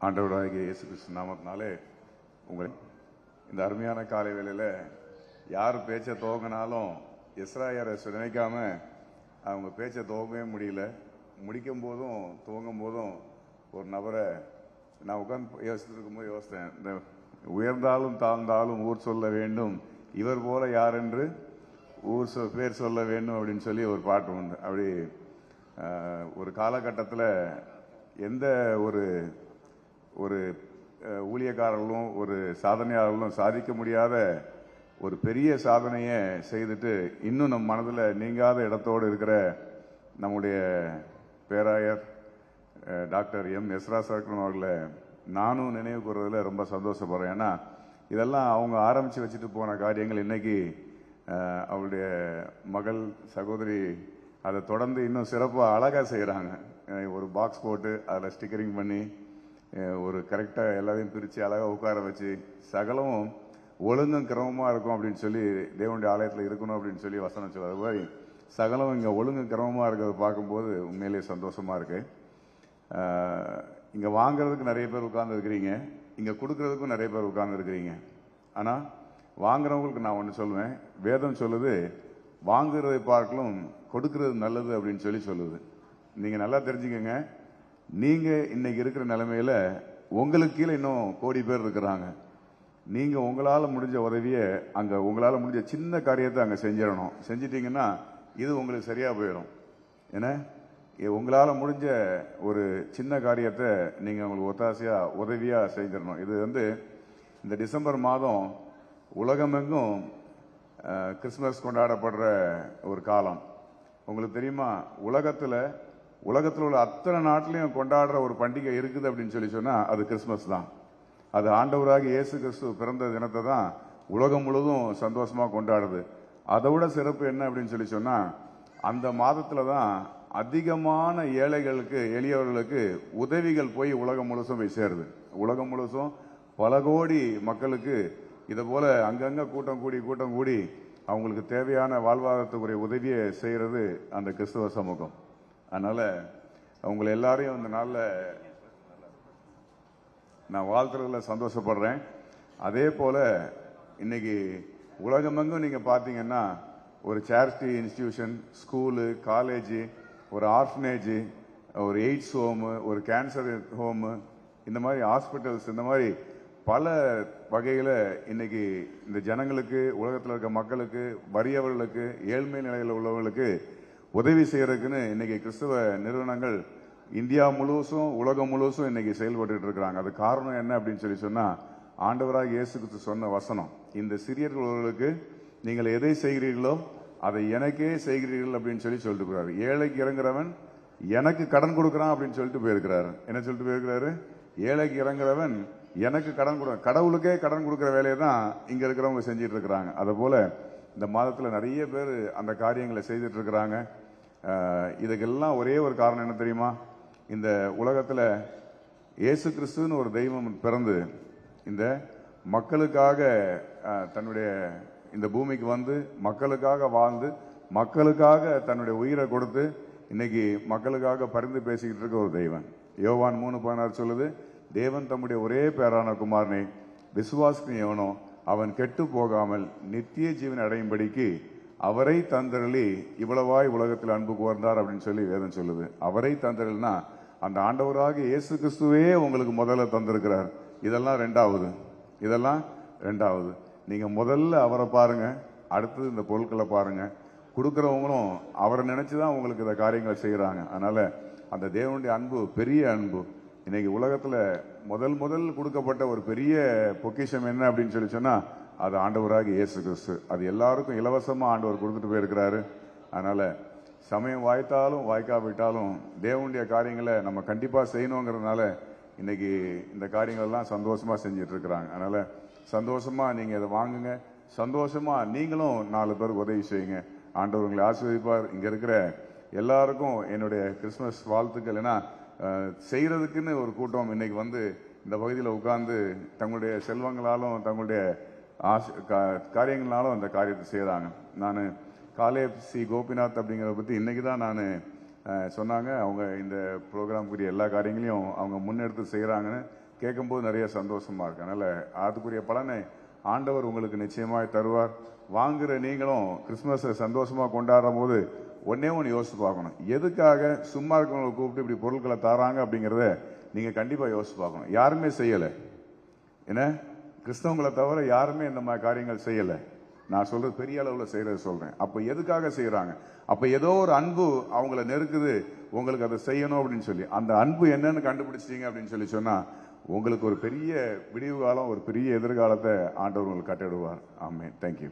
ஆண்டவராகிய இயேசு கிறிஸ்து நாமத்தினாலே உங்கள் இந்த அருமையான காலை வேளையில் யார் பேச்சை துவங்கினாலும் இஸ்ராயரை நினைக்காம அவங்க பேச்சை துவங்கவே முடியல. முடிக்கும் போதும் துவங்கும் போதும் ஒரு நபரை நான் உட்காந்து யோசிச்சுட்டு இருக்கும்போது யோசித்தேன் இந்த உயர்ந்தாலும் தாழ்ந்தாலும் ஊர் சொல்ல வேண்டும் இவர் போல யார் என்று ஊர் சொ பேர் சொல்ல வேண்டும் அப்படின்னு சொல்லி ஒரு பாட்டு உண்டு. அப்படி ஒரு காலகட்டத்தில் எந்த ஒரு ஒரு ஊழியக்காரர்களும் ஒரு சாதனையாளர்களும் சாதிக்க முடியாத ஒரு பெரிய சாதனையை செய்துட்டு இன்னும் நம் மனதில் நீங்காத இடத்தோடு இருக்கிற நம்முடைய பேராயர் டாக்டர் எம். எஸ்ரா சரக்கணும் அவர்களை நானும் நினைவு கூறுறதுல ரொம்ப சந்தோஷப்படுறேன். ஏன்னா இதெல்லாம் அவங்க ஆரம்பித்து வச்சுட்டு போன காரியங்கள் இன்னைக்கு அவருடைய மகள் சகோதரி அதை தொடர்ந்து இன்னும் சிறப்பாக அழகாக செய்கிறாங்க ஒரு பாக்ஸ் போட்டு அதில் ஸ்டிக்கரிங் பண்ணி ஒரு கரெக்டாக எல்லாத்தையும் பிரித்து அழகாக உட்கார வச்சு சகலமும் ஒழுங்கும் கிரமமாக இருக்கும் அப்படின்னு சொல்லி தேவனுடைய ஆலயத்தில் இருக்கணும் அப்படின்னு சொல்லி வசனம் சொல்லுவார். அது மாதிரி சகலம் இங்கே ஒழுங்கு கிரமமாக இருக்கிறத பார்க்கும்போது உண்மையிலேயே சந்தோஷமாக இருக்குது இங்கே வாங்குறதுக்கு நிறைய பேர் உட்கார்ந்துருக்கிறீங்க இங்கே கொடுக்கறதுக்கும் நிறைய பேர் உட்கார்ந்துருக்கிறீங்க ஆனால் வாங்குறவங்களுக்கு நான் ஒன்று சொல்லுவேன். வேதம் சொல்லுது வாங்குறதை பார்க்கலும் கொடுக்கறது நல்லது அப்படின்னு சொல்லி சொல்லுது. நீங்கள் நல்லா தெரிஞ்சுக்கோங்க. நீங்கள் இன்னைக்கு இருக்கிற நிலைமையில உங்களுக்கு கீழே இன்னும் கோடி பேர் இருக்கிறாங்க. நீங்க உங்களால முடிஞ்ச உதவியை அங்க உங்களால முடிஞ்ச சின்ன காரியத்தை அங்க செஞ்சிடணும். செஞ்சிட்டீங்கன்னா இது உங்களுக்கு சரியா போயிடும். ஏன்னா இ- உங்களால முடிஞ்ச ஒரு சின்ன காரியத்தை நீங்க உங்களுக்கு ஒத்தாசையா உதவியா செஞ்சிடணும். இது வந்து இந்த டிசம்பர் மாதம் உலகமெங்கும் கிறிஸ்மஸ் கொண்டாடப்படுற ஒரு காலம். உங்களுக்கு தெரியுமா? உலகத்தில் உலகத்தில் உள்ள அத்தனை நாட்டிலையும் கொண்டாடுற ஒரு பண்டிகை இருக்குது அப்படின்னு சொல்லி சொன்னா அது கிறிஸ்மஸ் தான். அது ஆண்டவராக இயேசு கிறிஸ்து பிறந்த தினத்தை தான் உலகம் முழுதும் சந்தோஷமாக கொண்டாடுது. அதை விட சிறப்பு என்ன அப்படின்னு சொல்லி சொன்னா அந்த மாதத்துல தான் அதிகமான ஏழைகளுக்கு எளியவர்களுக்கு உதவிகள் போய் உலகம் முழுசும் போய் சேருது. உலகம் முழுசும் பல கோடி மக்களுக்கு இதை போல அங்கங்க கூட்டம் கூடி கூட்டம் கூடி அவங்களுக்கு தேவையான வாழ்வாதாரத்துக்குரிய உதவியை செய்கிறது அந்த கிறிஸ்தவ சமூகம். அதனால் உங்களை எல்லாரையும் இந்த நாளில் நான் வாழ்த்துறதுல சந்தோஷப்படுறேன். அதே போல் இன்னைக்கு உலகமெங்கும் நீங்கள் பார்த்தீங்கன்னா ஒரு சேரிட்டி இன்ஸ்டிடியூஷன் ஸ்கூலு காலேஜு ஒரு ஆர்ஃபனேஜு ஒரு எய்ட்ஸ் ஹோமு ஒரு கேன்சர் ஹோமு இந்த மாதிரி ஹாஸ்பிட்டல்ஸ் இந்த மாதிரி பல வகையில் இன்னைக்கு இந்த ஜனங்களுக்கு உலகத்தில் இருக்க மக்களுக்கு வறியவர்களுக்கு ஏழ்மை நிலையில் உள்ளவர்களுக்கு உதவி செய்யறதுக்குன்னு இன்னைக்கு கிறிஸ்தவ நிறுவனங்கள் இந்தியா முழுவதும் உலகம் முழுவதும் இன்னைக்கு செயல்பட்டு இருக்கிறாங்க. அது காரணம் என்ன அப்படின்னு சொல்லி சொன்னா ஆண்டவராக இயேசுக்கு கிறிஸ்து சொன்ன வசனம். இந்த சிறியர்களுக்கு நீங்கள் எதை செய்கிறீர்களோ அதை எனக்கே செய்கிறீர்கள் அப்படின்னு சொல்லி சொல்லிட்டு போறாரு. ஏழைக்கு இறங்குறவன் எனக்கு கடன் கொடுக்கறான் அப்படின்னு சொல்லிட்டு போயிருக்கிறாரு. என்ன சொல்லிட்டு போயிருக்கிறாரு? ஏழைக்கு இறங்குறவன் எனக்கு கடன் கொடு கடவுளுக்கே கடன் கொடுக்கிற வேலையை தான் இங்க இருக்கிறவங்க செஞ்சிட்டு இருக்கிறாங்க. அதை போல இந்த மாதத்தில் நிறைய பேர் அந்த காரியங்களை செய்துட்டு இருக்கிறாங்க இதுக்கெல்லாம் ஒரே ஒரு காரணம் என்ன தெரியுமா? இந்த உலகத்தில் இயேசு கிறிஸ்துன்னு ஒரு தெய்வம் பிறந்து இந்த மக்களுக்காக தன்னுடைய இந்த பூமிக்கு வந்து மக்களுக்காக வாழ்ந்து மக்களுக்காக தன்னுடைய உயிரை கொடுத்து இன்னைக்கு மக்களுக்காக பரிந்து பேசிக்கிட்டு இருக்க ஒரு தெய்வன் யோவான் மூணு பதினாறு சொல்லுது தேவன் தம்முடைய ஒரே பேரான குமாரனை விசுவாசிக்கு எவனோ அவன் கெட்டு போகாமல் நித்திய ஜீவன் அடையும்படிக்கு அவரை தந்தரளி இவ்வளவாய் உலகத்தில் அன்பு கோர்ந்தார் அப்படின்னு சொல்லி வேதம் சொல்லுது. அவரை தந்தரல்னா அந்த ஆண்டவராக இயேசு கிறிஸ்துவே உங்களுக்கு முதல்ல தந்திருக்கிறார். இதெல்லாம் ரெண்டாவது. இதெல்லாம் ரெண்டாவது. நீங்க முதல்ல அவரை பாருங்க. அடுத்தது இந்த பொருட்களை பாருங்க. கொடுக்குறவங்களும் அவரை நினைச்சுதான் உங்களுக்கு இந்த காரியங்களை செய்யறாங்க அதனால அந்த தேவனுடைய அன்பு பெரிய அன்பு. இன்னைக்கு உலகத்துல முதல் முதல் கொடுக்கப்பட்ட ஒரு பெரிய பொக்கிஷம் என்ன அப்படின்னு சொல்லி சொன்னா அது ஆண்டவராக இயேசு கிறிஸ்து. அது எல்லாருக்கும் இலவசமா ஆண்டவர் கொடுத்துட்டு போயிருக்கிறாரு. அதனால சமயம் வாய்த்தாலும் வாய்க்காவிட்டாலும் தேவனுடைய காரியங்களை நம்ம கண்டிப்பா செய்யணுங்கிறதுனால இன்னைக்கு இந்த காரியங்கள் எல்லாம் சந்தோஷமா செஞ்சுட்டு இருக்கிறாங்க. அதனால சந்தோஷமா நீங்க இதை வாங்குங்க. சந்தோஷமா நீங்களும் நாலு பேருக்கு உதவி செய்யுங்க. ஆண்டவர் உங்களை ஆசீர்வதிப்பார். இங்க இருக்கிற எல்லாருக்கும் என்னுடைய கிறிஸ்மஸ் வாழ்த்துக்கள். ஏன்னா செய்கிறதுக்குன்னு ஒரு கூட்டம் இன்றைக்கி வந்து இந்த பகுதியில் உட்கார்ந்து தங்களுடைய செல்வங்களாலும் தங்களுடைய ஆசை காரியங்களாலும் அந்த காரியத்தை செய்கிறாங்க நான் காலே சி கோபிநாத் அப்படிங்கிறத பற்றி இன்றைக்கி தான் நான் சொன்னாங்க. அவங்க இந்த ப்ரோக்ராம்க்குரிய எல்லா காரியங்களையும் அவங்க முன்னெடுத்து செய்கிறாங்கன்னு கேட்கும்போது நிறைய சந்தோஷமாக இருக்கு. அதனால் அதுக்குரிய பலனை ஆண்டவர் உங்களுக்கு நிச்சயமாக தருவார். வாங்குகிற நீங்களும் கிறிஸ்மஸை சந்தோஷமாக கொண்டாடும் போது ஒன்னே ஒன்று யோசித்து பார்க்கணும். எதுக்காக சும்மா இருக்கவங்களை கூப்பிட்டு இப்படி பொருட்களை தராங்க அப்படிங்கிறத நீங்கள் கண்டிப்பாக யோசித்து பார்க்கணும். யாருமே செய்யலை. என்ன? கிறிஸ்தவங்களை தவிர யாருமே இந்த மாதிரி காரியங்கள் செய்யலை. நான் சொல்கிறது பெரிய அளவில் செய்கிறத சொல்கிறேன் அப்போ எதுக்காக செய்கிறாங்க அப்போ ஏதோ ஒரு அன்பு அவங்கள நெருக்குது. உங்களுக்கு அதை செய்யணும் அப்படின்னு சொல்லி. அந்த அன்பு என்னன்னு கண்டுபிடிச்சிட்டீங்க அப்படின்னு சொல்லி சொன்னால் உங்களுக்கு ஒரு பெரிய விடிவு காலம் ஒரு பெரிய எதிர்காலத்தை ஆண்டவர் உங்களுக்கு கட்டிடுவார் ஆமே தேங்க்யூ